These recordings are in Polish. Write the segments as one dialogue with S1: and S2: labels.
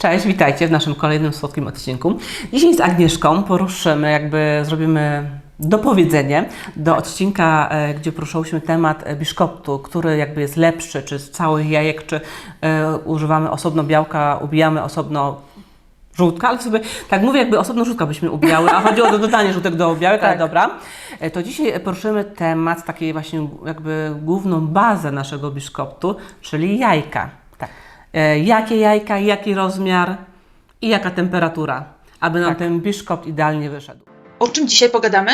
S1: Cześć, witajcie w naszym kolejnym słodkim odcinku. Dzisiaj z Agnieszką poruszymy, jakby zrobimy dopowiedzenie do odcinka, e, gdzie poruszałyśmy temat biszkoptu, który jakby jest lepszy, czy z całych jajek, czy e, używamy osobno białka, ubijamy osobno żółtka, ale sobie tak mówię, jakby osobno żółtka byśmy ubijały, a chodziło o dodanie żółtek do białek, ale
S2: Tak.
S1: dobra. E, To dzisiaj poruszymy temat, takiej właśnie jakby główną bazę naszego biszkoptu, czyli jajka. E, Jakie jajka, jaki rozmiar i jaka temperatura, aby nam
S2: Tak.
S1: ten biszkopt idealnie wyszedł.
S3: O czym dzisiaj pogadamy?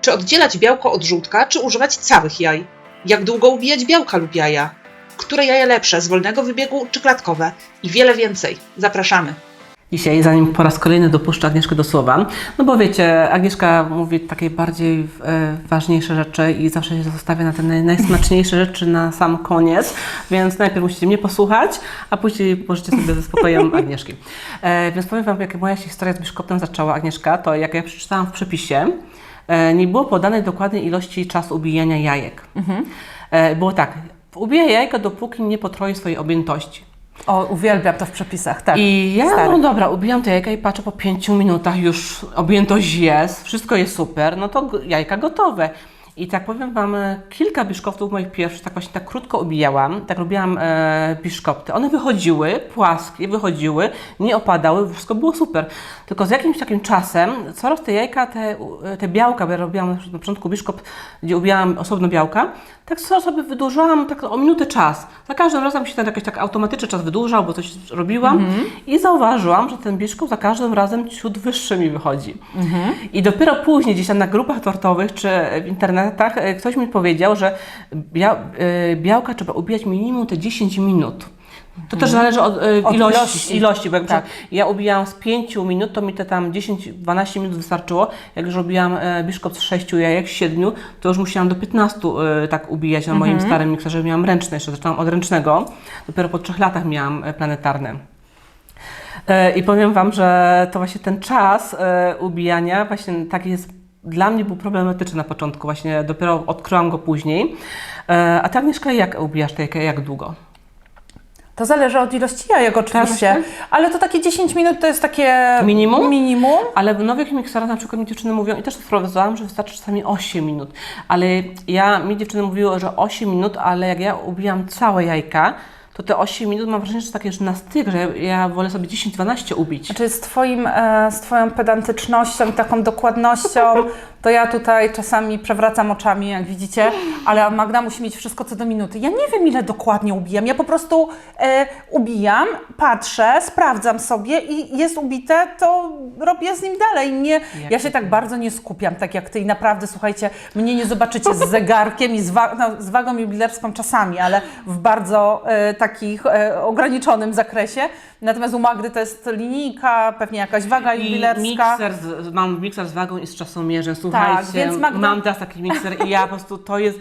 S3: Czy oddzielać białko od żółtka, czy używać całych jaj? Jak długo ubijać białka lub jaja? Które jaja lepsze, z wolnego wybiegu czy klatkowe? I wiele więcej. Zapraszamy.
S1: Dzisiaj, zanim po raz kolejny dopuszczę Agnieszkę do słowa, no bo wiecie, Agnieszka mówi takie bardziej e, ważniejsze rzeczy i zawsze się zostawia na te naj, najsmaczniejsze rzeczy na sam koniec, więc najpierw musicie mnie posłuchać, a później możecie sobie ze spokojem Agnieszki. E, więc powiem Wam, jak moja się historia z biszkoptem zaczęła, Agnieszka, to jak ja przeczytałam w przepisie, e, nie było podanej dokładnej ilości czasu ubijania jajek. E, było tak, ubijaj jajko, dopóki nie potroi swojej objętości.
S2: O, uwielbiam to w przepisach, tak.
S1: I ja,
S2: Stary.
S1: no dobra, ubijam te jajka i patrzę po pięciu minutach już objętość jest, wszystko jest super, no to jajka gotowe. I tak powiem Wam, e, kilka biszkoptów moich pierwszych, tak właśnie tak krótko ubijałam, tak robiłam e, biszkopty. One wychodziły, płaskie, wychodziły, nie opadały, wszystko było super. Tylko z jakimś takim czasem, coraz te jajka, te, e, te białka, bo ja robiłam na początku biszkopt, gdzie ubijałam osobno białka, tak coraz sobie wydłużałam tak o minutę czas. Za każdym razem się ten jakiś tak automatyczny czas wydłużał, bo coś robiłam i zauważyłam, że ten biszkopt za każdym razem ciut wyższy mi wychodzi. I dopiero później gdzieś tam na grupach tortowych czy w internetach e, ktoś mi powiedział, że e, białka trzeba ubijać minimum te 10 minut. To też zależy od, e,
S2: Od
S1: ilości,
S2: ilości.
S1: ilości, bo jak
S2: Tak.
S1: ja ubijałam z 5 minut, to mi te tam 10-12 minut wystarczyło. Jak już robiłam e, biszkopt z 6 jajek, z 7, to już musiałam do 15 e, tak ubijać na moim starym mikserze. Miałam ręczne, jeszcze zaczęłam od ręcznego. Dopiero po 3 latach miałam planetarne. E, I powiem Wam, że to właśnie ten czas e, ubijania właśnie taki jest, dla mnie był problematyczny na początku, właśnie dopiero odkryłam go później. E, A Ty Agnieszka, jak ubijasz te jajka, jak długo?
S2: To zależy od ilości jajek oczywiście,
S1: Tak,
S2: ale to takie 10 minut to jest takie
S1: Minimum?
S2: minimum.
S1: Ale w nowych mikserach na przykład mi dziewczyny mówią, i też to sprawdzałam, że wystarczy czasami 8 minut. Ale ja, mi dziewczyny mówiły, że 8 minut, ale jak ja ubijam całe jajka, to te 8 minut mam wrażenie, że takie już na styk, że ja wolę sobie 10-12 ubić.
S2: Znaczy z, twoim, e, z Twoją pedantycznością i taką dokładnością, to ja tutaj czasami przewracam oczami, jak widzicie, ale Magda musi mieć wszystko co do minuty. Ja nie wiem, ile dokładnie ubijam. Ja po prostu e, ubijam, patrzę, sprawdzam sobie i jest ubite, to robię z nim dalej. Nie, ja się tak bardzo nie skupiam, tak jak Ty i naprawdę, słuchajcie, mnie nie zobaczycie z zegarkiem i z, wa- no, z wagą jubilerską czasami, ale w bardzo e, takich e, ograniczonym zakresie. Natomiast u Magdy to jest linijka, pewnie jakaś waga
S1: I
S2: jubilerska.
S1: mikser, z, mam mikser z wagą i z czasomierzem, słuchajcie,
S2: Tak, więc Magda-
S1: mam teraz taki mikser i ja po prostu to jest,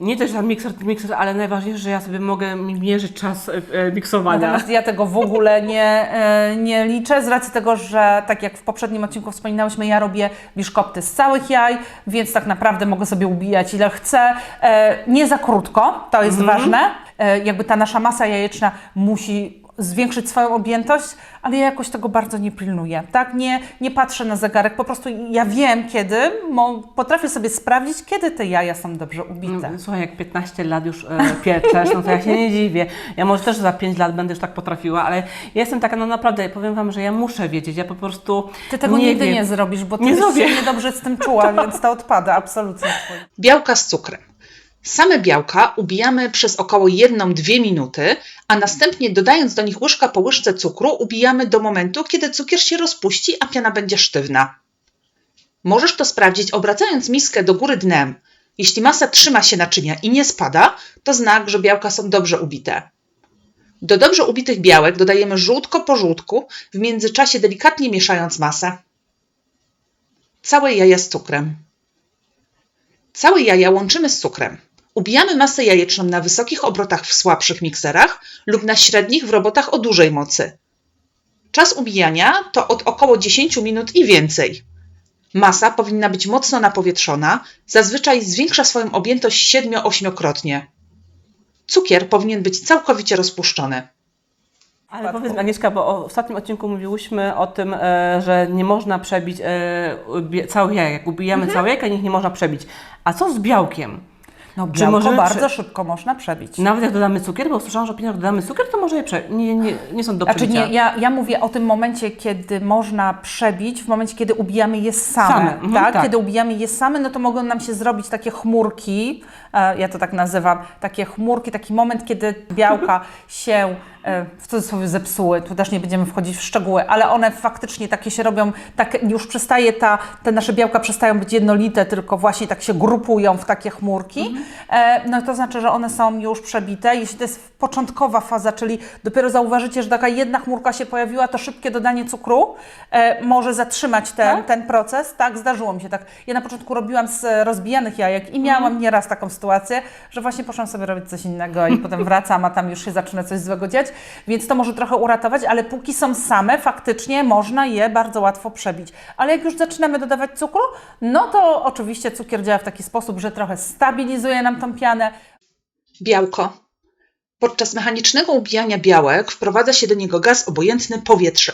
S1: nie też tam mikser, mikser, ale najważniejsze, że ja sobie mogę mi mierzyć czas e, e, miksowania.
S2: Natomiast ja tego w ogóle nie, e, nie liczę, z racji tego, że tak jak w poprzednim odcinku wspominałyśmy, ja robię biszkopty z całych jaj, więc tak naprawdę mogę sobie ubijać ile chcę. E, Nie za krótko, to jest ważne. E, Jakby ta nasza masa jajeczna musi zwiększyć swoją objętość, ale ja jakoś tego bardzo nie pilnuję, tak? Nie, nie patrzę na zegarek, po prostu ja wiem kiedy, potrafię sobie sprawdzić, kiedy te jaja są dobrze ubite.
S1: Mm, Słuchaj, jak 15 lat już e, pieczesz, no to ja się nie dziwię. Ja może też za 5 lat będę już tak potrafiła, ale ja jestem taka, no naprawdę, powiem Wam, że ja muszę wiedzieć, ja po prostu
S2: Ty tego
S1: nie
S2: nigdy
S1: wiem.
S2: nie zrobisz, bo ty
S1: Nie
S2: byś
S1: zrobię.
S2: się niedobrze z tym czuła, więc to odpada, absolutnie.
S3: Białka z cukrem. Same białka ubijamy przez około 1-2 minuty, a następnie dodając do nich łyżka po łyżce cukru ubijamy do momentu, kiedy cukier się rozpuści, a piana będzie sztywna. Możesz to sprawdzić obracając miskę do góry dnem. Jeśli masa trzyma się naczynia i nie spada, to znak, że białka są dobrze ubite. Do dobrze ubitych białek dodajemy żółtko po żółtku, w międzyczasie delikatnie mieszając masę. Całe jaja z cukrem. Całe jaja łączymy z cukrem. Ubijamy masę jajeczną na wysokich obrotach w słabszych mikserach lub na średnich w robotach o dużej mocy. Czas ubijania to od około 10 minut i więcej. Masa powinna być mocno napowietrzona, zazwyczaj zwiększa swoją objętość 7-8-krotnie. Cukier powinien być całkowicie rozpuszczony.
S1: Ale powiedz Agnieszka, bo o- w ostatnim odcinku mówiłyśmy o tym, e, że nie można przebić e, całych jajek. Ubijamy całe jajka, ich nie można przebić. A co z białkiem?
S2: No
S1: Czy możemy
S2: bardzo
S1: prze-
S2: szybko można przebić.
S1: Nawet jak dodamy cukier, bo słyszałam, że jak dodamy cukier, to może je prze... nie, nie, nie są do
S2: Znaczy
S1: przebicia.
S2: nie, ja, ja mówię o tym momencie, kiedy można przebić, w momencie, kiedy ubijamy je same,
S1: Same, mhm,
S2: tak?
S1: tak.
S2: Kiedy ubijamy je same, no to mogą nam się zrobić takie chmurki, e, ja to tak nazywam, takie chmurki, taki moment, kiedy białka się w cudzysłowie zepsuły, tu też nie będziemy wchodzić w szczegóły, ale one faktycznie takie się robią, tak już przestaje ta, te nasze białka przestają być jednolite, tylko właśnie tak się grupują w takie chmurki, e, no to znaczy, że one są już przebite. Jeśli to jest początkowa faza, czyli dopiero zauważycie, że taka jedna chmurka się pojawiła, to szybkie dodanie cukru e, może zatrzymać ten, ten proces. Tak, zdarzyło mi się tak. Ja na początku robiłam z e, rozbijanych jajek i miałam nieraz taką sytuację, że właśnie poszłam sobie robić coś innego i potem wracam, a tam już się zaczyna coś złego dziać, więc to może trochę uratować, ale póki są same, faktycznie można je bardzo łatwo przebić. Ale jak już zaczynamy dodawać cukru, no to oczywiście cukier działa w taki sposób, że trochę stabilizuje nam tą pianę,
S3: Białko. Podczas mechanicznego ubijania białek wprowadza się do niego gaz obojętny powietrze.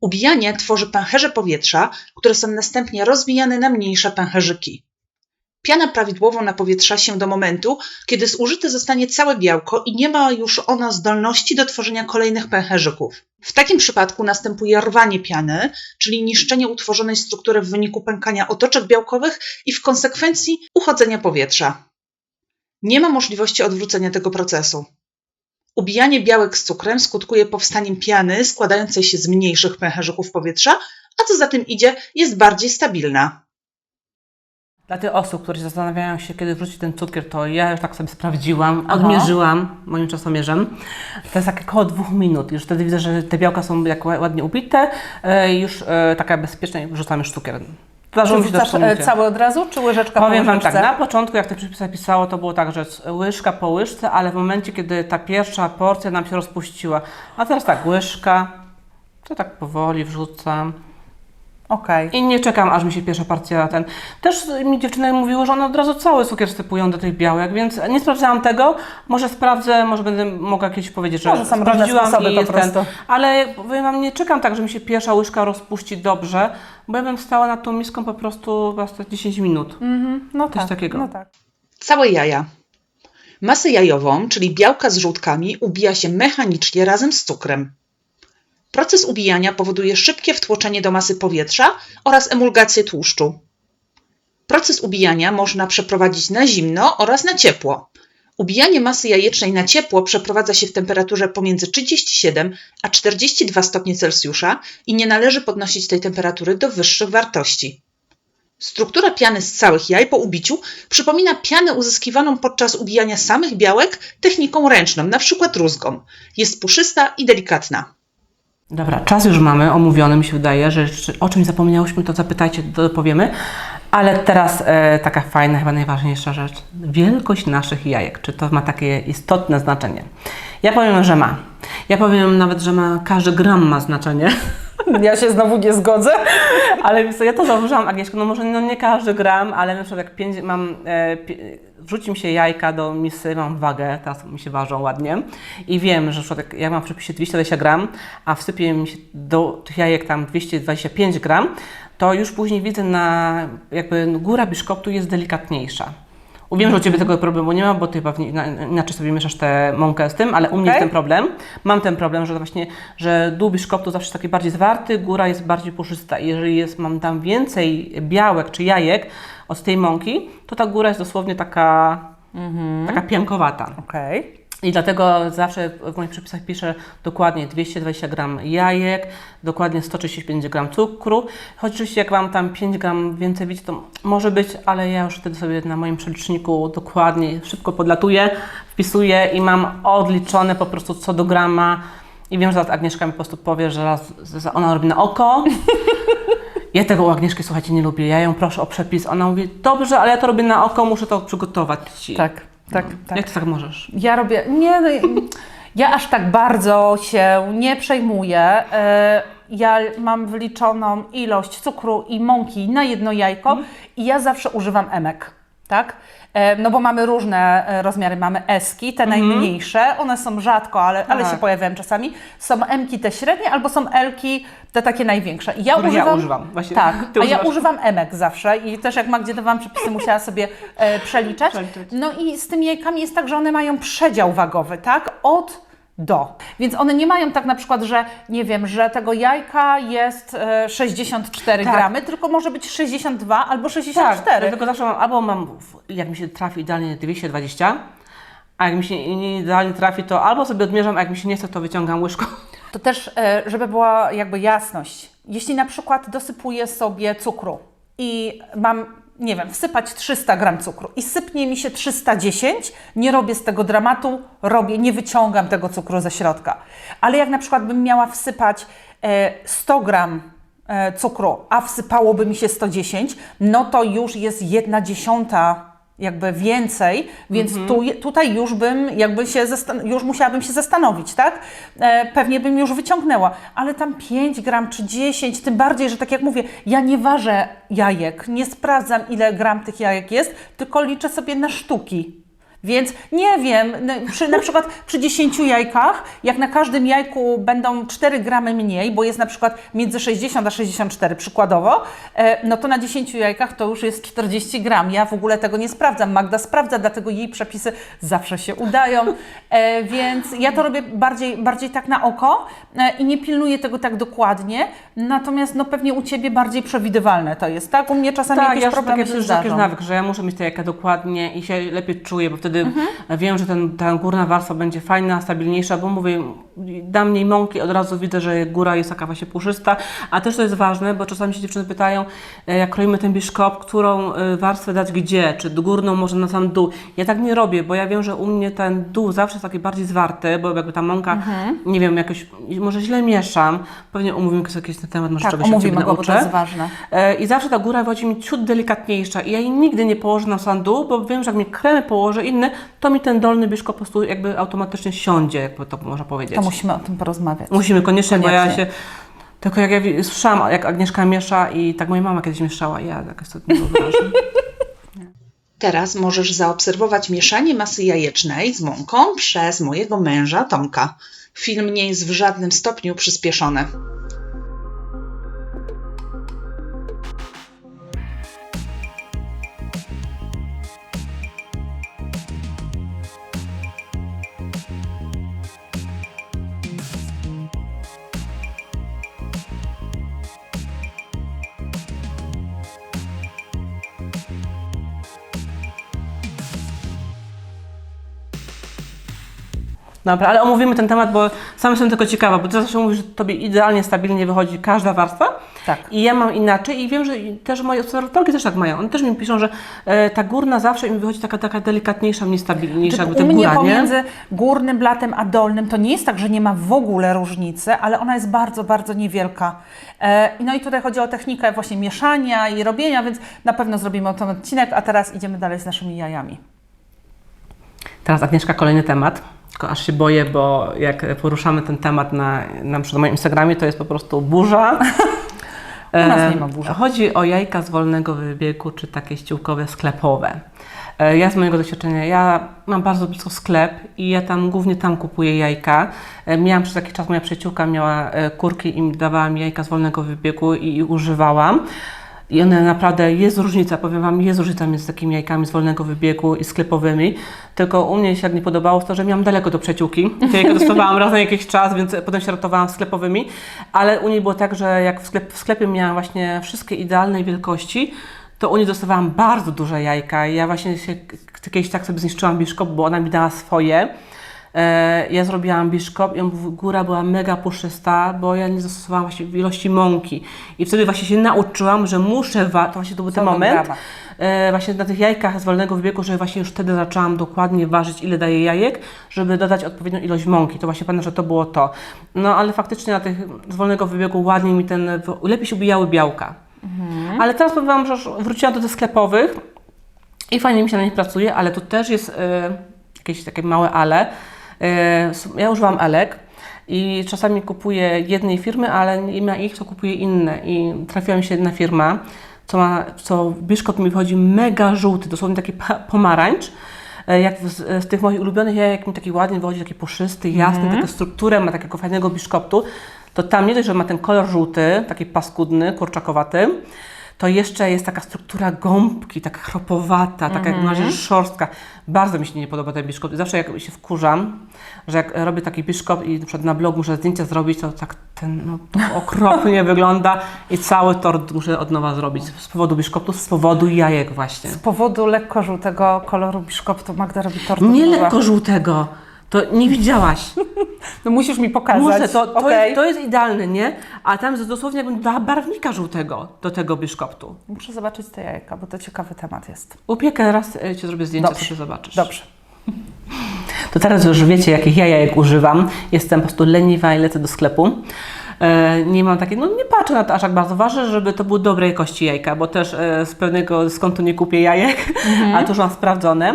S3: Ubijanie tworzy pęcherze powietrza, które są następnie rozbijane na mniejsze pęcherzyki. Piana prawidłowo napowietrza się do momentu, kiedy zużyte zostanie całe białko i nie ma już ono zdolności do tworzenia kolejnych pęcherzyków. W takim przypadku następuje rwanie piany, czyli niszczenie utworzonej struktury w wyniku pękania otoczek białkowych i w konsekwencji uchodzenia powietrza. Nie ma możliwości odwrócenia tego procesu. Ubijanie białek z cukrem skutkuje powstaniem piany składającej się z mniejszych pęcherzyków powietrza, a co za tym idzie, jest bardziej stabilna.
S1: Dla tych osób, które się zastanawiają się, kiedy wrzucić ten cukier, to ja już tak sobie sprawdziłam,
S2: Aha.
S1: odmierzyłam moim czasomierzem. To jest tak około dwóch minut. Już wtedy widzę, że te białka są jak ła- ładnie ubite, e, już e, taka bezpieczna i wrzucam już cukier. Zdarzyło mi się
S2: e, cały od razu, czy łyżeczka po
S1: Powiem Wam
S2: łyżeczce?
S1: tak, na początku jak te przepisy pisało, to było tak, że łyżka po łyżce, ale w momencie, kiedy ta pierwsza porcja nam się rozpuściła, a teraz tak, łyżka, to tak powoli wrzucam
S2: Okej.
S1: i nie czekam, aż mi się pierwsza partia ten... Też mi dziewczyny mówiły, że one od razu cały cukier sypują do tych białek, więc nie sprawdzałam tego, może sprawdzę, może będę mogła kiedyś powiedzieć, że
S2: Może są różne
S1: sprawdziłam
S2: sposoby
S1: i
S2: po
S1: jest ten,
S2: prostu.
S1: ale powiem Wam, nie czekam tak, że mi się pierwsza łyżka rozpuści dobrze, bo ja bym stała nad tą miską po prostu chyba z 10 minut.
S2: No
S1: Coś
S2: tak,
S1: takiego.
S2: No tak.
S3: Całe jaja. Masę jajową, czyli białka z żółtkami, ubija się mechanicznie razem z cukrem. Proces ubijania powoduje szybkie wtłoczenie do masy powietrza oraz emulgację tłuszczu. Proces ubijania można przeprowadzić na zimno oraz na ciepło. Ubijanie masy jajecznej na ciepło przeprowadza się w temperaturze pomiędzy 37 a 42 stopnie Celsjusza i nie należy podnosić tej temperatury do wyższych wartości. Struktura piany z całych jaj po ubiciu przypomina pianę uzyskiwaną podczas ubijania samych białek techniką ręczną, np. rózgą. Jest puszysta i delikatna.
S1: Dobra, czas już mamy omówiony, mi się wydaje, że o czymś zapomniałyśmy, to zapytajcie, to powiemy. Ale teraz e, taka fajna, chyba najważniejsza rzecz. Wielkość naszych jajek. Czy to ma takie istotne znaczenie? Ja powiem, że ma. Ja powiem nawet, że ma, każdy gram ma znaczenie.
S2: Ja się znowu nie zgodzę.
S1: Ale ja to zauważyłam, Agnieszko, no może no nie każdy gram, ale na przykład jak pięć, mam, e, pi, wrzuci mi się jajka do misy, mam wagę, teraz mi się ważą ładnie i wiem, że na przykład jak ja mam w przepisie 220 gram, a wsypie mi się do tych jajek tam 225 gram, to już później widzę na, jakby góra biszkoptu jest delikatniejsza. Wiem, że u Ciebie tego problemu nie ma, bo Ty chyba w nie- ina- inaczej sobie mieszasz tę mąkę z tym, ale u mnie jest ten problem. Mam ten problem, że właśnie, że dół biszkoptu zawsze jest taki bardziej zwarty, góra jest bardziej puszysta. I jeżeli jest, mam tam więcej białek czy jajek od tej mąki, to ta góra jest dosłownie taka, taka piankowata.
S2: Okej.
S1: I dlatego zawsze w moich przepisach piszę dokładnie 220 gram jajek, dokładnie 135 gram cukru. Choć oczywiście jak mam tam 5 gram więcej widzieć, to może być, ale ja już wtedy sobie na moim przeliczniku dokładnie szybko podlatuję, wpisuję i mam odliczone po prostu co do grama. I wiem, że zaraz Agnieszka mi po prostu powie, że raz, że ona robi na oko. Ja tego u Agnieszki, słuchajcie, nie lubię. Ja ją proszę o przepis. Ona mówi, dobrze, ale ja to robię na oko, muszę to przygotować ci.
S2: Tak, tak, tak.
S1: Jak ty tak możesz?
S2: Ja robię. Nie, no, ja aż tak bardzo się nie przejmuję. E, Ja mam wyliczoną ilość cukru i mąki na jedno jajko i ja zawsze używam emek. Tak? E, No bo mamy różne e, rozmiary. Mamy eski, te najmniejsze, one są rzadko, ale, ale
S1: Tak.
S2: się pojawiają czasami. Są emki te średnie, albo są elki te takie największe. I ja
S1: Których ja
S2: używam,
S1: używam, właśnie.
S2: Tak, a ja używam emek zawsze i też jak Magdzie dawałam przepisy, musiała sobie e. Przeliczać. No i z tymi jajkami jest tak, że one mają przedział wagowy, tak? Od do. Więc one nie mają tak na przykład, że nie wiem, że tego jajka jest e, 64
S1: Tak.
S2: gramy, tylko może być 62 albo
S1: Tak,
S2: 64.
S1: dlatego zawsze mam, albo mam, jak mi się trafi idealnie 220, a jak mi się nie idealnie trafi, to albo sobie odmierzam, a jak mi się nie chce, to wyciągam łyżką.
S2: To też, e, żeby była jakby jasność. Jeśli na przykład dosypuję sobie cukru i mam, nie wiem, wsypać 300 gram cukru i sypnie mi się 310, nie robię z tego dramatu, robię, nie wyciągam tego cukru ze środka. Ale jak na przykład bym miała wsypać e, 100 gram e, cukru, a wsypałoby mi się 110, no to już jest jedna dziesiąta jakby więcej, więc tu, tutaj już bym jakby się, już musiałabym się zastanowić, tak? E, pewnie bym już wyciągnęła, ale tam 5 gram czy 10, tym bardziej, że tak jak mówię, ja nie ważę jajek, nie sprawdzam ile gram tych jajek jest, tylko liczę sobie na sztuki. Więc nie wiem, n- przy, na przykład przy 10 jajkach, jak na każdym jajku będą 4 gramy mniej, bo jest na przykład między 60 a 64 przykładowo, e, no to na 10 jajkach to już jest 40 gram. Ja w ogóle tego nie sprawdzam. Magda sprawdza, dlatego jej przepisy zawsze się udają. E, więc ja to robię bardziej, bardziej tak na oko e, i nie pilnuję tego tak dokładnie. Natomiast no pewnie u Ciebie bardziej przewidywalne to jest, tak? U mnie czasami
S1: Tak,
S2: jakieś
S1: ja już
S2: problemy się
S1: już jakiś
S2: zdarzą.
S1: nawyk, że ja muszę mieć te jajka dokładnie i się lepiej czuję, bo wtedy
S2: Mhm.
S1: wiem, że ten, ta górna warstwa będzie fajna, stabilniejsza, bo mówię, dam mniej mąki, od razu widzę, że góra jest taka właśnie puszysta, a też to jest ważne, bo czasami się dziewczyny pytają, e, jak kroimy ten biszkop, którą e, warstwę dać gdzie, czy górną, może na sam dół. Ja tak nie robię, bo ja wiem, że u mnie ten dół zawsze jest taki bardziej zwarty, bo jakby ta mąka,
S2: Mhm.
S1: nie wiem, jakoś, może źle mieszam, pewnie omówimy jakieś na temat, może
S2: Tak,
S1: czegoś
S2: omówimy go, bo to jest ważne.
S1: E, I zawsze ta góra wychodzi mi ciut delikatniejsza i ja jej nigdy nie położę na sam dół, bo wiem, że jak mi kremy położę inne, to mi ten dolny biszko po prostu jakby automatycznie siądzie, jakby to można powiedzieć.
S2: To musimy o tym porozmawiać.
S1: Musimy koniecznie, bo ja
S2: Koniecznie.
S1: się... Tylko jak ja słyszałam, jak Agnieszka miesza i tak moja mama kiedyś mieszała, ja tak sobie nie wyobrażam.
S3: Teraz możesz zaobserwować mieszanie masy jajecznej z mąką przez mojego męża Tomka. Film nie jest w żadnym stopniu przyspieszony.
S1: Dobra, ale omówimy ten temat, bo sam jestem tylko ciekawa, bo ty zawsze mówisz, że tobie idealnie, stabilnie wychodzi każda warstwa.
S2: Tak.
S1: I ja mam inaczej i wiem, że też moje obserwatorki też tak mają. One też mi piszą, że e, ta górna zawsze im wychodzi taka, taka delikatniejsza, mniej stabilniejsza, jakby
S2: u mnie
S1: góra, nie?
S2: pomiędzy górnym blatem a dolnym to nie jest tak, że nie ma w ogóle różnicy, ale ona jest bardzo, bardzo niewielka. E, no i tutaj chodzi o technikę właśnie mieszania i robienia, więc na pewno zrobimy o tym odcinek, a teraz idziemy dalej z naszymi jajami.
S1: Teraz Agnieszka, kolejny temat. Tylko aż się boję, bo jak poruszamy ten temat na, na, na moim Instagramie, to jest po prostu burza.
S2: U nas
S1: E,
S2: nie ma burzy.
S1: Chodzi o jajka z wolnego wybiegu, czy takie ściółkowe, sklepowe. E, Ja z mojego doświadczenia, ja mam bardzo blisko sklep i ja tam głównie tam kupuję jajka. E, Miałam przez jakiś czas, moja przyjaciółka miała kurki i mi dawała mi jajka z wolnego wybiegu i, i używałam. I one naprawdę, jest różnica, powiem Wam, jest różnica między takimi jajkami z wolnego wybiegu i sklepowymi. Tylko u mnie się tak nie podobało to, że miałam daleko do przyjaciółki. Te dostawałam raz na jakiś czas, więc potem się ratowałam sklepowymi. Ale u niej było tak, że jak w, sklep, w sklepie miałam właśnie wszystkie idealnej wielkości, to u niej dostawałam bardzo duże jajka. I ja właśnie się kiedyś tak sobie zniszczyłam biszkop, bo ona mi dała swoje. E, Ja zrobiłam biszkop i on, góra była mega puszysta, bo ja nie zastosowałam właśnie ilości mąki. I wtedy właśnie się nauczyłam, że muszę, to właśnie to był ten
S2: Co
S1: moment, e, właśnie na tych jajkach z wolnego wybiegu, że właśnie już wtedy zaczęłam dokładnie ważyć, ile daje jajek, żeby dodać odpowiednią ilość mąki. To właśnie pamiętam, że to było to. No ale faktycznie na tych z wolnego wybiegu ładniej mi ten, lepiej się ubijały białka. Ale teraz powiem Wam, że już wróciłam do tych sklepowych i fajnie mi się na nich pracuje, ale tu też jest e, jakieś takie małe ale. E, ja używam Elek i czasami kupuję jednej firmy, ale nie ma ich, to kupuję inne. I trafiła mi się jedna firma, co, ma, co biszkopt mi wychodzi mega żółty, dosłownie taki pomarańcz. E, Jak z, z tych moich ulubionych jajek mi taki ładnie wychodzi, taki puszysty, jasny, taką strukturę ma takiego fajnego biszkoptu, to tam nie dość, że ma ten kolor żółty, taki paskudny, kurczakowaty, to jeszcze jest taka struktura gąbki, taka chropowata, taka jak masz szorstka. Bardzo mi się nie podoba ten biszkopt. Zawsze jak się wkurzam, że jak robię taki biszkopt i na przykład na blog muszę zdjęcia zrobić, to tak ten no, to okropnie wygląda i cały tort muszę od nowa zrobić. Z powodu biszkoptu, z powodu jajek właśnie.
S2: Z powodu lekko żółtego koloru biszkoptu Magda robi tort.
S1: Nie lekko żółtego. To nie widziałaś.
S2: No musisz mi pokazać.
S1: Muszę, to, to,
S2: Okej.
S1: jest, to jest idealne, nie? A tam jest dosłownie jakbym dała barwnika żółtego do tego biszkoptu.
S2: Muszę zobaczyć te jajka, bo to ciekawy temat jest.
S1: Upiekę raz e, Ci zrobię zdjęcie,
S2: Dobrze.
S1: sobie zobaczysz.
S2: Dobrze.
S1: To teraz już wiecie, jakich ja jajek używam. Jestem po prostu leniwa i lecę do sklepu. E, nie mam takiej, no nie patrzę na to aż tak bardzo. Ważne, żeby to były dobrej jakości jajka, bo też e, z pewnego skądu nie kupię jajek, ale to już mam sprawdzone.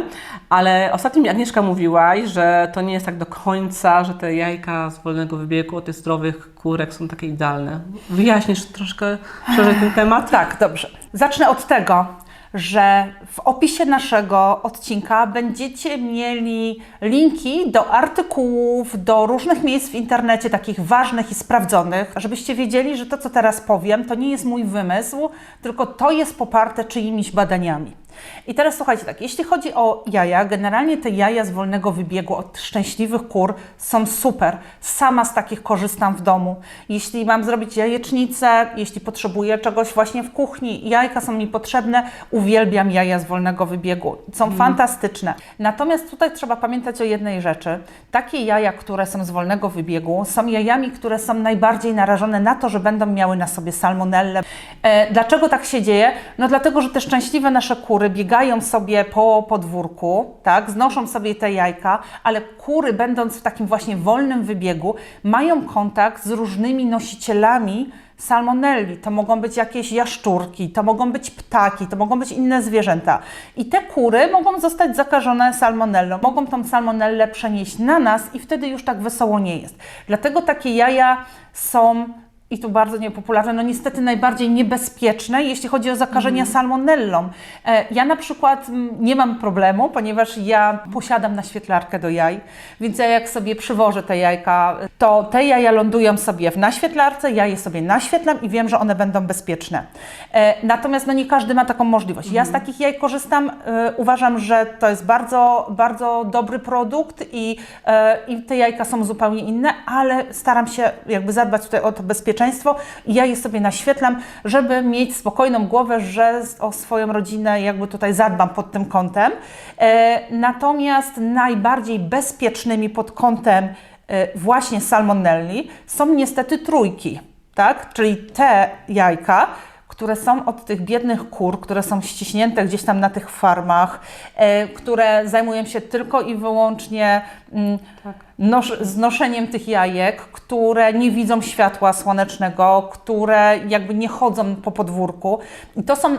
S1: Ale ostatnio mi Agnieszka mówiła, że to nie jest tak do końca, że te jajka z wolnego wybiegu od tych zdrowych kurek są takie idealne. Wyjaśnisz troszkę szerzej ten temat?
S2: Tak, dobrze. Zacznę od tego, że w opisie naszego odcinka będziecie mieli linki do artykułów, do różnych miejsc w internecie, takich ważnych i sprawdzonych, żebyście wiedzieli, że to, co teraz powiem, to nie jest mój wymysł, tylko to jest poparte czyimiś badaniami. I teraz słuchajcie tak, jeśli chodzi o jaja, generalnie te jaja z wolnego wybiegu od szczęśliwych kur są super. Sama z takich korzystam w domu. Jeśli mam zrobić jajecznicę, jeśli potrzebuję czegoś właśnie w kuchni, jajka są mi potrzebne, uwielbiam jaja z wolnego wybiegu. Są fantastyczne. Natomiast tutaj trzeba pamiętać o jednej rzeczy. Takie jaja, które są z wolnego wybiegu, są jajami, które są najbardziej narażone na to, że będą miały na sobie salmonellę. E, dlaczego tak się dzieje? No dlatego, że te szczęśliwe nasze kury biegają sobie po podwórku, tak, znoszą sobie te jajka, ale kury, będąc w takim właśnie wolnym wybiegu, mają kontakt z różnymi nosicielami salmonelli. To mogą być jakieś jaszczurki, to mogą być ptaki, to mogą być inne zwierzęta. I te kury mogą zostać zakażone salmonellą. Mogą tą salmonellę przenieść na nas i wtedy już tak wesoło nie jest. Dlatego takie jaja są i tu bardzo niepopularne, no niestety najbardziej niebezpieczne, jeśli chodzi o zakażenia salmonellą. E, ja na przykład mm, nie mam problemu, ponieważ ja posiadam naświetlarkę do jaj, więc ja jak sobie przywożę te jajka, to te jaja lądują sobie w naświetlarce, ja je sobie naświetlam i wiem, że one będą bezpieczne. E, natomiast no nie każdy ma taką możliwość. Ja z takich jaj korzystam, e, uważam, że to jest bardzo, bardzo dobry produkt i, i te jajka są zupełnie inne, ale staram się jakby zadbać tutaj o to bezpieczeństwo i ja je sobie naświetlam, żeby mieć spokojną głowę, że o swoją rodzinę jakby tutaj zadbam pod tym kątem. E, natomiast najbardziej bezpiecznymi pod kątem e, właśnie salmonelli są niestety trójki, tak? Czyli te jajka, które są od tych biednych kur, które są ściśnięte gdzieś tam na tych farmach, e, które zajmują się tylko i wyłącznie mm, nosz, znoszeniem tych jajek, które nie widzą światła słonecznego, które jakby nie chodzą po podwórku. I to są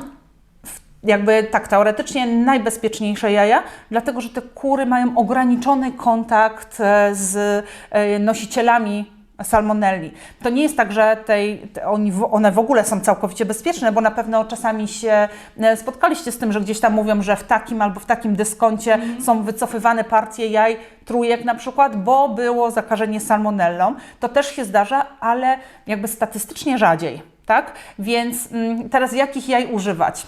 S2: jakby tak teoretycznie najbezpieczniejsze jaja, dlatego że te kury mają ograniczony kontakt e, z e, nosicielami salmonelli. To nie jest tak, że tej, te, oni, one w ogóle są całkowicie bezpieczne, bo na pewno czasami się e, spotkaliście z tym, że gdzieś tam mówią, że w takim albo w takim dyskoncie są wycofywane partie jaj, trójek na przykład, bo było zakażenie salmonellą. To też się zdarza, ale jakby statystycznie rzadziej, tak? Więc mm, teraz jakich jaj używać?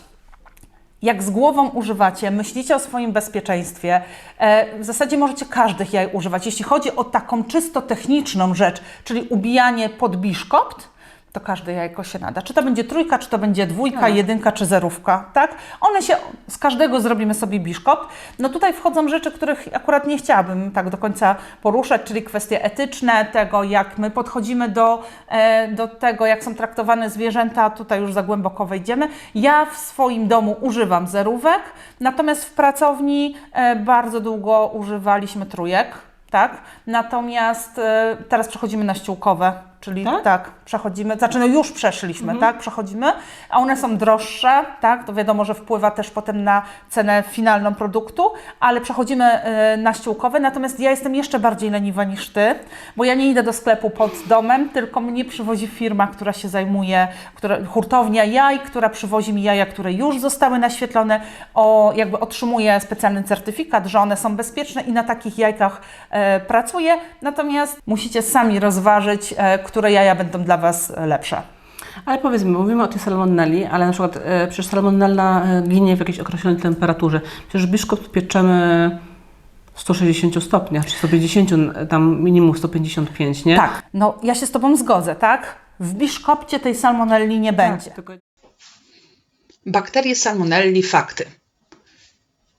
S2: Jak z głową używacie, myślicie o swoim bezpieczeństwie, e, w zasadzie możecie każdych jaj używać. Jeśli chodzi o taką czysto techniczną rzecz, czyli ubijanie pod biszkopt, to każde jajko się nada. Czy to będzie trójka, czy to będzie dwójka, jedynka, czy zerówka, tak? One się, z każdego zrobimy sobie biszkopt. No tutaj wchodzą rzeczy, których akurat nie chciałabym tak do końca poruszać, czyli kwestie etyczne, tego jak my podchodzimy do, e, do tego, jak są traktowane zwierzęta, tutaj już za głęboko wejdziemy. Ja w swoim domu używam zerówek, natomiast w pracowni e, bardzo długo używaliśmy trójek, tak? Natomiast e, teraz przechodzimy na ściółkowe, Czyli
S1: Tak?
S2: tak, przechodzimy, znaczy no już przeszliśmy, tak, przechodzimy, a one są droższe, tak, to wiadomo, że wpływa też potem na cenę finalną produktu, ale przechodzimy y, na ściółkowe, natomiast ja jestem jeszcze bardziej leniwa niż Ty, bo ja nie idę do sklepu pod domem, tylko mnie przywozi firma, która się zajmuje, która, hurtownia jaj, która przywozi mi jaja, które już zostały naświetlone, o, jakby otrzymuje specjalny certyfikat, że one są bezpieczne i na takich jajkach e, pracuję, natomiast musicie sami rozważyć, e, które jaja będą dla Was e, lepsze.
S1: Ale powiedz mi, mówimy o tej salmonelli, ale na przykład e, przecież salmonella e, ginie w jakiejś określonej temperaturze. Przecież biszkopt pieczemy w 160 stopniach, czy 150, e, tam minimum 155, nie?
S2: Tak, no ja się z Tobą zgodzę, tak? W biszkopcie tej salmonelli nie będzie.
S1: Tylko
S3: Bakterie salmonelli fakty.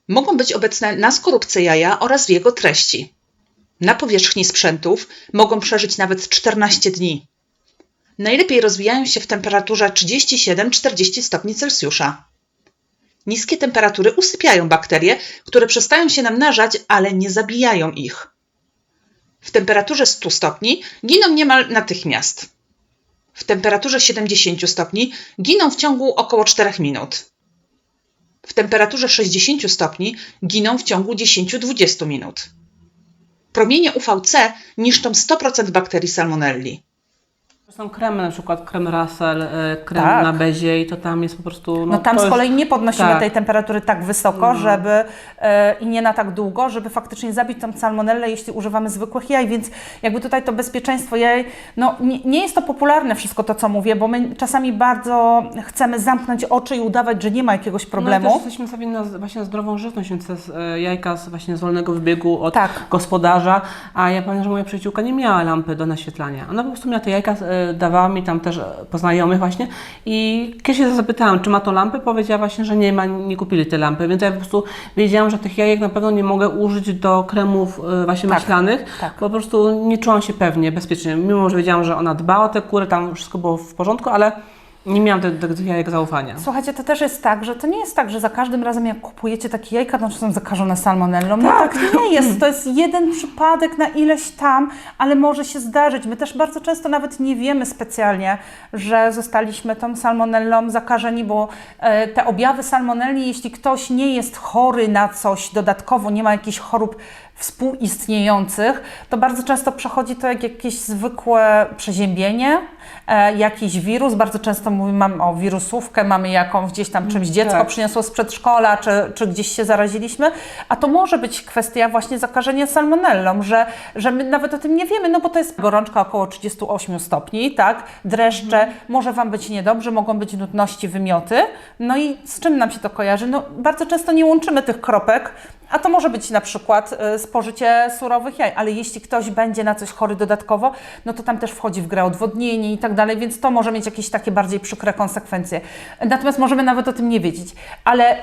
S3: Mogą być obecne na skorupce jaja oraz w jego treści. Na powierzchni sprzętów mogą przeżyć nawet 14 dni. Najlepiej rozwijają się w temperaturze 37-40 stopni Celsjusza. Niskie temperatury usypiają bakterie, które przestają się namnażać, ale nie zabijają ich. W temperaturze 100 stopni giną niemal natychmiast. W temperaturze 70 stopni giną w ciągu około 4 minut. W temperaturze 60 stopni giną w ciągu 10-20 minut. Promienie UVC niszczą 100% bakterii salmonelli.
S1: Są kremy, na przykład krem Russell, e, krem
S2: Tak.
S1: na bezie i to tam jest po prostu...
S2: No tam
S1: to
S2: z kolei nie podnosimy
S1: tak.
S2: tej temperatury tak wysoko, żeby e, i nie na tak długo, żeby faktycznie zabić tą salmonellę, jeśli używamy zwykłych jaj, więc jakby tutaj to bezpieczeństwo jaj, no nie, nie jest to popularne wszystko to, co mówię, bo my czasami bardzo chcemy zamknąć oczy i udawać, że nie ma jakiegoś problemu.
S1: No, też jesteśmy nastawieni na właśnie zdrową żywność, więc to e, jajka z, właśnie z wolnego wybiegu od
S2: Tak.
S1: gospodarza, a ja pamiętam, że moja przyjaciółka nie miała lampy do naświetlania. Ona po prostu miała te jajka, e, dawała mi tam też e, poznajomych właśnie i kiedyś się zapytałam, czy ma to lampy, powiedziała właśnie, że nie ma, nie kupili te lampy, więc ja po prostu wiedziałam, że tych jajek na pewno nie mogę użyć do kremów e, właśnie
S2: Tak.
S1: maślanych,
S2: Tak.
S1: po prostu nie czułam się pewnie, bezpiecznie, mimo że wiedziałam, że ona dba o te kury, tam wszystko było w porządku, ale nie miałam do do tych jajek zaufania.
S2: Słuchajcie, to też jest tak, że to nie jest tak, że za każdym razem jak kupujecie takie jajka, to są zakażone salmonellą. No tak nie jest. To jest jeden przypadek na ileś tam, ale może się zdarzyć. My też bardzo często nawet nie wiemy specjalnie, że zostaliśmy tą salmonellą zakażeni, bo e, te objawy salmonelli, jeśli ktoś nie jest chory na coś dodatkowo, nie ma jakichś chorób współistniejących, to bardzo często przechodzi to jak jakieś zwykłe przeziębienie, e, jakiś wirus. Bardzo często mówimy mamy o wirusówkę, mamy jakąś gdzieś tam czymś dziecko
S1: tak.
S2: przyniosło z przedszkola, czy, czy gdzieś się zaraziliśmy, a to może być kwestia właśnie zakażenia salmonellą, że, że my nawet o tym nie wiemy, no bo to jest gorączka około 38 stopni, tak, dreszcze, może Wam być niedobrze, mogą być nudności, wymioty, no i z czym nam się to kojarzy? No bardzo często nie łączymy tych kropek, a to może być na przykład y, spożycie surowych jaj, ale jeśli ktoś będzie na coś chory dodatkowo, no to tam też wchodzi w grę odwodnienie i tak dalej, więc to może mieć jakieś takie bardziej przykre konsekwencje. Natomiast możemy nawet o tym nie wiedzieć. Ale y,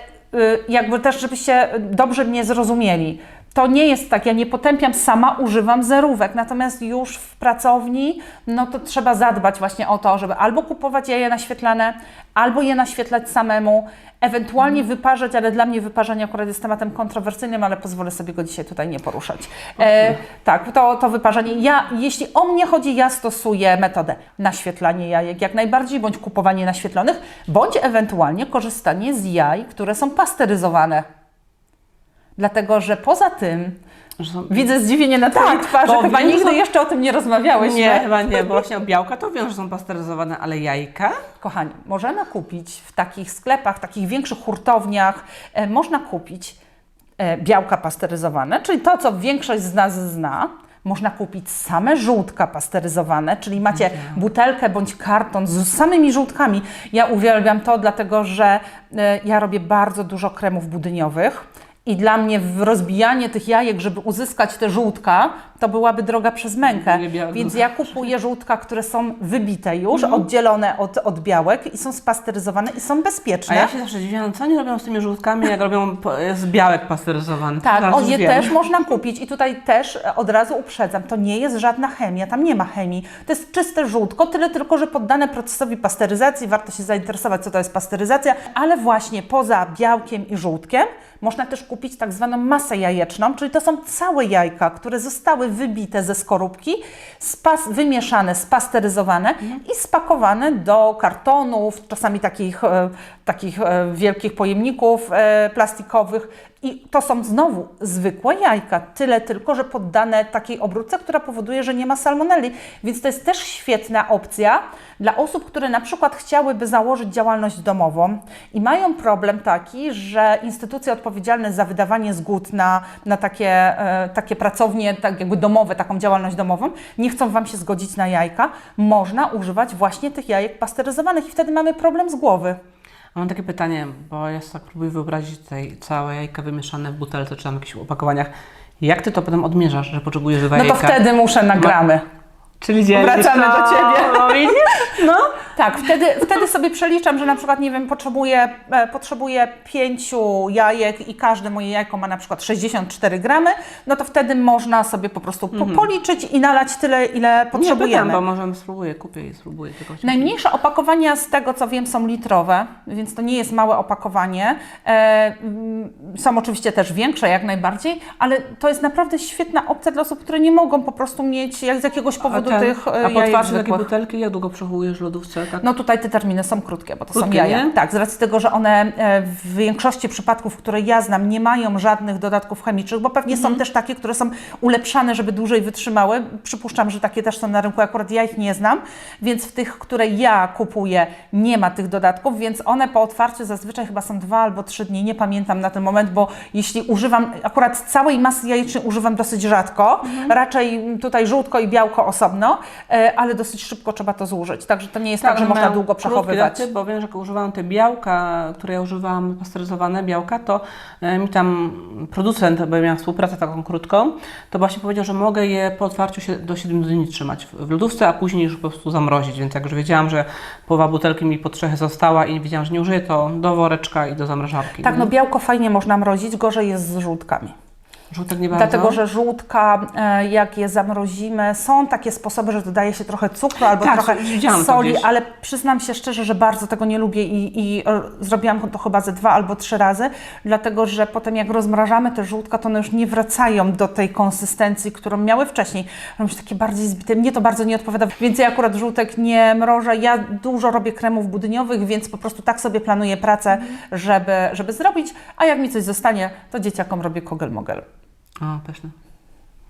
S2: jakby też, żebyście dobrze mnie zrozumieli, to nie jest tak, ja nie potępiam, sama używam zerówek, natomiast już w pracowni, no to trzeba zadbać właśnie o to, żeby albo kupować jaja naświetlane, albo je naświetlać samemu, ewentualnie wyparzać, ale dla mnie wyparzenie akurat jest tematem kontrowersyjnym, ale pozwolę sobie go dzisiaj tutaj nie poruszać. E, tak, to, to wyparzenie. Ja, jeśli o mnie chodzi, ja stosuję metodę naświetlanie jajek jak najbardziej, bądź kupowanie naświetlonych, bądź ewentualnie korzystanie z jaj, które są pasteryzowane. Dlatego, że poza tym
S1: są-
S2: widzę zdziwienie na Twojej twarzy.
S1: bo
S2: Chyba
S1: wiem,
S2: nigdy
S1: są-
S2: jeszcze o tym nie rozmawiałeś.
S1: Nie, chyba nie, bo właśnie białka to wiem, że są pasteryzowane, ale jajka?
S2: Kochani, możemy kupić w takich sklepach, takich większych hurtowniach, e, można kupić e, białka pasteryzowane, czyli to, co większość z nas zna. Można kupić same żółtka pasteryzowane, czyli macie butelkę bądź karton z samymi żółtkami. Ja uwielbiam to, dlatego że e, ja robię bardzo dużo kremów budyniowych. I dla mnie rozbijanie tych jajek, żeby uzyskać te żółtka, to byłaby droga przez mękę. Więc ja kupuję żółtka, które są wybite już, oddzielone od, od białek i są spasteryzowane i są
S1: A
S2: bezpieczne.
S1: ja się zawsze dziwiłam, co oni robią z tymi żółtkami, jak robią z białek pasteryzowanych.
S2: Tak,
S1: Teraz
S2: o, je też można kupić i tutaj też e, od razu uprzedzam, to nie jest żadna chemia, tam nie ma chemii. To jest czyste żółtko, tyle tylko, że poddane procesowi pasteryzacji, warto się zainteresować, co to jest pasteryzacja, ale właśnie poza białkiem i żółtkiem można też kupić tak zwaną masę jajeczną, czyli to są całe jajka, które zostały wybite ze skorupki, spas, wymieszane, spasteryzowane i spakowane do kartonów, czasami takich, e, takich e, wielkich pojemników e, plastikowych. I to są znowu zwykłe jajka, tyle tylko, że poddane takiej obróbce, która powoduje, że nie ma salmonelli. Więc to jest też świetna opcja dla osób, które na przykład chciałyby założyć działalność domową i mają problem taki, że instytucje odpowiedzialne za wydawanie zgód na, na takie, e, takie pracownie, tak jakby domowe, taką działalność domową, nie chcą Wam się zgodzić na jajka. Można używać właśnie tych jajek pasteryzowanych i wtedy mamy problem z głowy.
S1: Mam takie pytanie, bo ja sobie próbuję wyobrazić tutaj całe jajka wymieszane w butelce czy tam w jakichś opakowaniach. Jak ty to potem odmierzasz, że potrzebujesz dwa
S2: No to
S1: jajka?
S2: wtedy muszę nagramy.
S1: Czyli
S2: Wracamy do ciebie.
S1: No widzisz?
S2: No, tak, wtedy, wtedy sobie przeliczam, że na przykład, nie wiem, potrzebuję, e, potrzebuję pięciu jajek i każde moje jajko ma na przykład 64 gramy, no to wtedy można sobie po prostu po, policzyć i nalać tyle, ile
S1: Mhm. Nie pytam,
S2: potrzebujemy.
S1: bo może spróbuję, kupię i spróbuję tylko.
S2: Najmniejsze opakowania z tego co wiem są litrowe, więc to nie jest małe opakowanie. E, mm, są oczywiście też większe jak najbardziej, ale to jest naprawdę świetna opcja dla osób, które nie mogą po prostu mieć jak z jakiegoś powodu tych e,
S1: a po
S2: jajek
S1: takiej
S2: zwykłych.
S1: butelki jak długo przechowujesz w lodówce? Tak?
S2: No tutaj te terminy są krótkie, bo to są
S1: Krótkie,
S2: jaja.
S1: nie?
S2: Tak, z racji tego, że one e, w większości przypadków, które ja znam, nie mają żadnych dodatków chemicznych, bo pewnie
S1: Mhm.
S2: są też takie, które są ulepszane, żeby dłużej wytrzymały. Przypuszczam, że takie też są na rynku, akurat ja ich nie znam, więc w tych, które ja kupuję, nie ma tych dodatków, więc one po otwarciu zazwyczaj chyba są dwa albo trzy dni, nie pamiętam na ten moment, bo jeśli używam, akurat całej masy jajecznej używam dosyć rzadko,
S1: Mhm.
S2: raczej tutaj żółtko i białko osobno, e, ale dosyć szybko trzeba to zużyć, także to nie jest tak, że można długo przechowywać.
S1: bo wiem, że jak używałam te białka, które ja używałam, pasteryzowane białka, to e, mi tam producent, bo ja miałam współpracę taką krótką, to właśnie powiedział, że mogę je po otwarciu się do 7 dni trzymać w w lodówce, a później już po prostu zamrozić, więc jak już wiedziałam, że połowa butelki mi po trzech została i wiedziałam, że nie użyję, to do woreczka i do zamrażarki.
S2: Tak, no białko fajnie można mrozić, gorzej jest z żółtkami.
S1: Żółtek nie bardzo.
S2: Dlatego, że żółtka, e, jak je zamrozimy, są takie sposoby, że dodaje się trochę cukru albo
S1: Tak,
S2: trochę soli, ale przyznam się szczerze, że bardzo tego nie lubię i, i e, zrobiłam to chyba ze dwa albo trzy razy, dlatego, że potem jak rozmrażamy te żółtka, to one już nie wracają do tej konsystencji, którą miały wcześniej. Robią się takie bardziej zbite. Mnie to bardzo nie odpowiada, więc ja akurat żółtek nie mrożę. Ja dużo robię kremów budyniowych, więc po prostu tak sobie planuję pracę, żeby, żeby zrobić, a jak mi coś zostanie, to dzieciakom robię kogel-mogel.
S1: O, pyszne.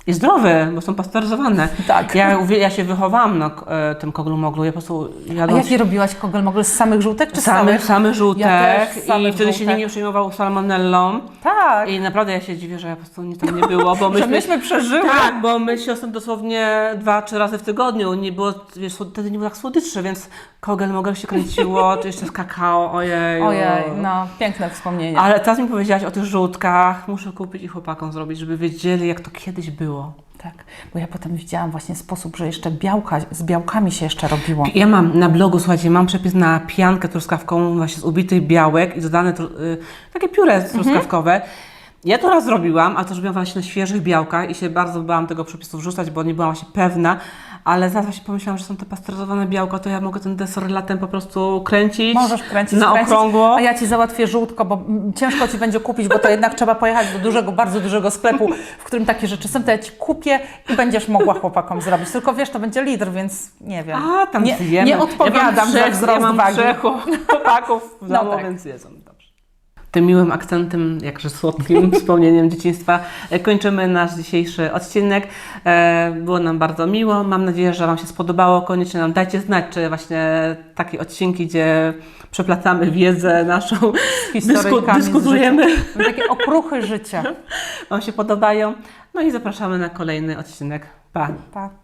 S1: I zdrowe, bo są pasteryzowane.
S2: Tak.
S1: Ja, ja się wychowałam na e, tym koglu moglu. Ja po prostu
S2: A
S1: jadłam
S2: jaki robiłaś kogel-mogel z samych żółtek czy z
S1: samy,
S2: całych?
S1: samy żółtek
S2: Ja też
S1: i
S2: samych
S1: wtedy się
S2: żółtek.
S1: nikt nie przejmował salmonellą.
S2: Tak,
S1: I naprawdę ja się dziwię, że ja po prostu nie tam nie było, bo
S2: że
S1: myśmy...
S2: myśmy przeżyły.
S1: Tak, bo my z siostrą dosłownie dwa, trzy razy w tygodniu. Nie było, wiesz, wtedy nie było tak słodyczy, więc kogel mogel się kręciło, czy jeszcze z kakao, ojej.
S2: Ojej, no, piękne wspomnienie.
S1: Ale teraz mi powiedziałaś o tych żółtkach, muszę kupić i chłopakom zrobić, żeby wiedzieli, jak to kiedyś było.
S2: Tak, bo ja potem widziałam właśnie sposób, że jeszcze białka, z białkami się jeszcze robiło.
S1: Ja mam na blogu, słuchajcie, mam przepis na piankę truskawką właśnie z ubitych białek i dodane y, takie pióre truskawkowe. Ja to raz zrobiłam, a to zrobiłam właśnie na świeżych białkach i się bardzo bałam tego przepisu wrzucać, bo nie byłam właśnie pewna, ale zaraz właśnie pomyślałam, że są te pasteryzowane białka, to ja mogę ten deser latem po prostu kręcić
S2: Możesz kręcić,
S1: na
S2: kręcić,
S1: okrągło.
S2: a ja Ci załatwię żółtko, bo ciężko Ci będzie kupić, bo to jednak trzeba pojechać do dużego, bardzo dużego sklepu, w którym takie rzeczy są, to ja Ci kupię i będziesz mogła chłopakom zrobić. Tylko wiesz, to będzie litr, więc nie wiem.
S1: A, tam
S2: nie,
S1: zjemy.
S2: nie odpowiadam
S1: ja
S2: za wzrost
S1: ja mam
S2: wagi.
S1: chłopaków w
S2: No
S1: domu,
S2: tak.
S1: więc jedzą. Dobrze. Tym miłym akcentem, jakże słodkim wspomnieniem dzieciństwa e, kończymy nasz dzisiejszy odcinek. E, Było nam bardzo miło. Mam nadzieję, że Wam się spodobało. Koniecznie nam dajcie znać, czy właśnie takie odcinki, gdzie przeplatamy wiedzę naszą, dysku,
S2: z
S1: dyskutujemy,
S2: Takie okruchy życia.
S1: Wam się podobają. No i zapraszamy na kolejny odcinek. Pa!
S2: Pa.